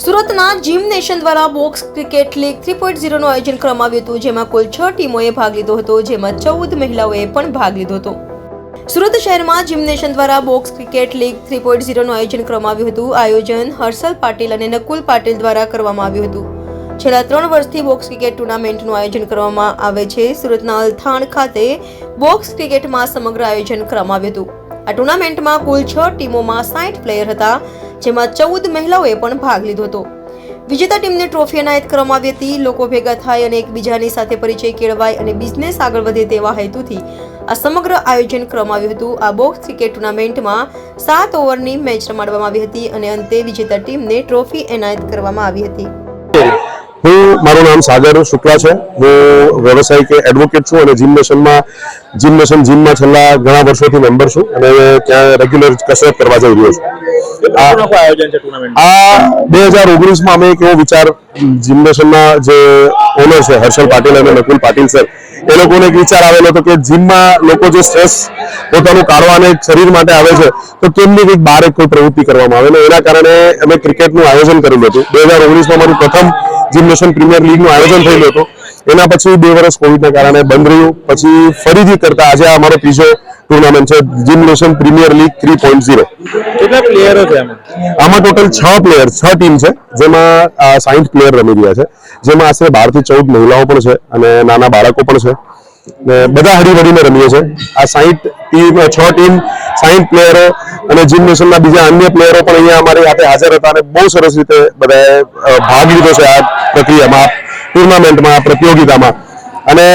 સુરતના gym nation દ્વારા box cricket league three point ઝીરોનું આયોજન કરવામાં આવ્યું હતું, જેમાં કુલ છ ટીમોએ ભાગ લીધો હતો, જેમાં ચૌદ મહિલાઓએ પણ ભાગ લીધો હતો. સુરત શહેરમાં જીમ દ્વારા box cricket league three point ઝીરોનું આયોજન કરવામાં આવ્યું હતું. આયોજન હર્ષલ પાટીલ અને નકુલ પાટીલ દ્વારા કરવામાં આવ્યું હતું. છેલ્લા ત્રણ વર્ષથી બોક્સ ક્રિકેટ ટુર્નામેન્ટનું આયોજન કરવામાં આવે છે. સુરતના અલથાણ ખાતે બોક્સ ક્રિકેટમાં સમગ્ર આયોજન કરવામાં આવ્યું હતું. આ ટુર્નામેન્ટમાં કુલ છ ટીમોમાં સાઠ પ્લેયર હતા. જેમાં ચૌદ મહિલાઓએ પણ ભાગ લીધો હતો. વિજેતા ટીમને ટ્રોફી એનાયત કરવામાં આવી હતી. લોકો ભેગા થાય અને એકબીજાની સાથે પરિચય કેળવાય અને બિઝનેસ આગળ વધે તેવા હેતુથી આ સમગ્ર આયોજન કરવામાં આવ્યું હતું. આ બોક્સ ક્રિકેટ ટુર્નામેન્ટમાં સાત ઓવરની મેચ રમાડવામાં આવી હતી અને અંતે વિજેતા ટીમને ટ્રોફી એનાયત કરવામાં આવી હતી. હું મારું નામ સાગર શુક્લા છે. હું વ્યવસાયિક એડવોકેટ છું અને જીમ નેશનમાં જીમ નેશન જીમમાં છેલ્લા ઘણા વર્ષોથી મેમ્બર છું અને ત્યાં રેગ્યુલર કસરત કરવા જઈ રહ્યો છું. આ- બે હજાર ઓગણીસમાં અમે એક એવો વિચાર જીમ નેશનના જે ઓનર છે હર્ષલ પાટીલ અને નકુલ પાટીલ સર એ લોકોને એક વિચાર આવેલો હતો કે જીમમાં લોકો જે સ્ટ્રેસ પોતાનું કાઢવા અને શરીર માટે આવે છે તો કેમની કંઈક બહાર એક કોઈ પ્રવૃત્તિ કરવામાં આવે? અને એના કારણે અમે ક્રિકેટનું આયોજન કરેલું હતું. બે હજાર ઓગણીસમાં મારું પ્રથમ જીમ પ્રીમિયર લીગનું આયોજન થયેલું હતું. એના પછી બે વર્ષ કોવિડના કારણે બંધ રહ્યું. પછી ફરીથી કરતા આજે આ અમારો ત્રીજો ટુર્નામેન્ટ છે gym nation premier league three point zero કેટલા પ્લેયરો છે આમાં? ટોટલ છ પ્લેયર છ ટીમ છે જેમાં સાઈઠ પ્લેયર રમી રહ્યા છે. જેમાં આશરે બારથી ચૌદ મહિલાઓ પણ છે અને નાના બાળકો પણ છે. ને બધા હળીમળીને રમીએ છે. આ સાઈઠ ટીમ છ ટીમ સાઈઠ પ્લેયરો અને જીમ નેશનના બીજા અન્ય પ્લેયરો પણ અહીંયા અમારી સાથે હાજર હતા અને બહુ સરસ રીતે બધાએ ભાગ લીધો છે આ પ્રક્રિયામાં, ટુર્નામેન્ટમાં, પ્રતિયોગિતામાં. અને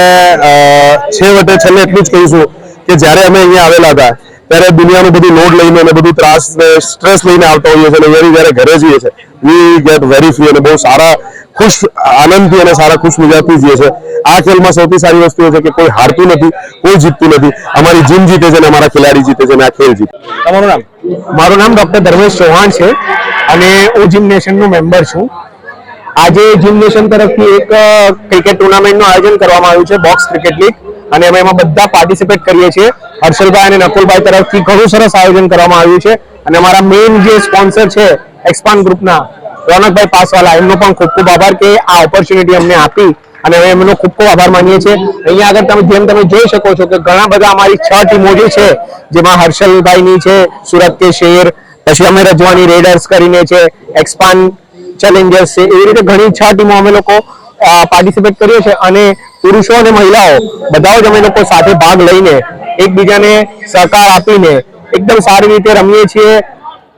છેવટે છેલ્લે એટલું જ કહીશું કે જ્યારે અમે અહીંયા આવેલા હતા, ત્યારે દુનિયાનું બધું લોડ લઈને અને બધું ત્રાસ સ્ટ્રેસ લઈને આવતા હોઈએ છીએ અને જ્યારે ઘરે જઈએ છીએ વી ગેટ વેરી ફ્રી અને બહુ સારા ખુશ આનંદથી અને સારા ખુશ મિજાજથી જઈએ છીએ આ ખેલમાં સૌથી સારી વસ્તુ એ છે કે કોઈ હારતું નથી કોઈ જીતતું નથી. અમારી જીમ જીતે છે અને અમારા ખેલાડી જીતે છે અને આ ખેલ જીતે છે. તમારું નામ? મારું નામ ડોક્ટર ધર્મેશ ચૌહાણ છે અને હું જીમ નેશનનો મેમ્બર છું. આજે જીમ નેશન તરફથી એક ક્રિકેટ ટુર્નામેન્ટનું આયોજન કરવામાં આવ્યું છે બોક્સ ક્રિકેટ લીગ અને અમે એમાં બધા પાર્ટિસિપેટ કરીએ છીએ. હર્ષલભાઈ અને નકુલભાઈ તરફથી ઘણું સરસ આયોજન કરવામાં આવ્યું છે. અને અમારા મેઇન જે સ્પોન્સર છે એક્સપાન ગ્રુપના રોનકભાઈ પાસવાલા, એમનો પણ ખૂબ ખૂબ આભાર કે આ ઓપોર્ચ્યુનિટી અમને આપી અને હવે એમનો ખૂબ ખૂબ આભાર માનીએ છીએ. અહીંયા આગળ તમે જેમ તમે જોઈ શકો છો કે ઘણા બધા અમારી છ ટીમો જે છે, જેમાં હર્ષલભાઈની છે, સુરત કે શેર, પછી અમે રજવાની રેડર્સ કરીને છે, એક્સપાન ચેલેન્જર્સ છે, એવી રીતે ઘણી છ ટીમો અમે લોકો પાર્ટિસિપેટ કરીએ છીએ અને પુરુષો અને મહિલાઓ બધા જ અમે લોકો સાથે ભાગ લઈને એકબીજાને સહકાર આપીને એકદમ સારી રીતે રમીએ છીએ.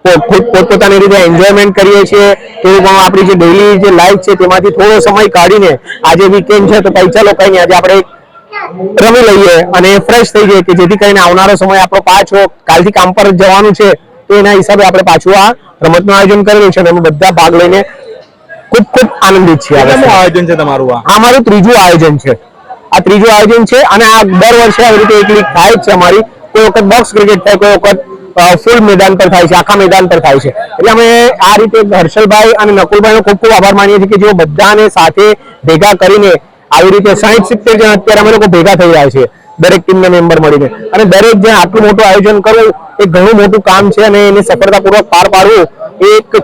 પોતપોતાની રીતે એન્જોયમેન્ટ કરીએ છીએ. થોડું ઘણું આપણી જે ડેલી જે લાઈફ છે તેમાંથી થોડો સમય કાઢીને આજે વીકેન્ડ છે તો કઈ ચાલો કઈ નહીં આજે આપણે રમી લઈએ અને ફ્રેશ થઈ જઈએ કે જેથી કરીને આવનારો સમય આપણો પાછો કાલથી કામ પર જવાનું છે. તો એના હિસાબે આપણે પાછું આ રમતનું આયોજન કરેલું છે અને અમે બધા ભાગ લઈને ખૂબ ખૂબ આનંદિત છીએ. આયોજન છે તમારું આ? મારું અમારું ત્રીજું આયોજન છે. આ ત્રીજું આયોજન છે અને આ દર વર્ષે આવી રીતે એક લીગ થાય છે અમારી. કોઈ વખત બોક્સ ક્રિકેટ થાય કોઈ વખત ફૂલ મેદાન પર થાય છે, આખા મેદાન પર થાય છે. એટલે અમે આ રીતે હર્ષલભાઈ અને નકુલભાઈનો ખૂબ ખૂબ આભાર માનીએ છીએ કે જેઓ બધાને સાથે ભેગા કરીને આવી રીતે સાહીઠ, સિત્તેર જણ અત્યારે અમે લોકો ભેગા થઈ રહ્યા છે દરેક ટીમના મેમ્બર મળીને. અને દરેક જણ આટલું મોટું આયોજન કરવું એ ઘણું મોટું કામ છે અને એને સફળતાપૂર્વક પાર પાડવું એક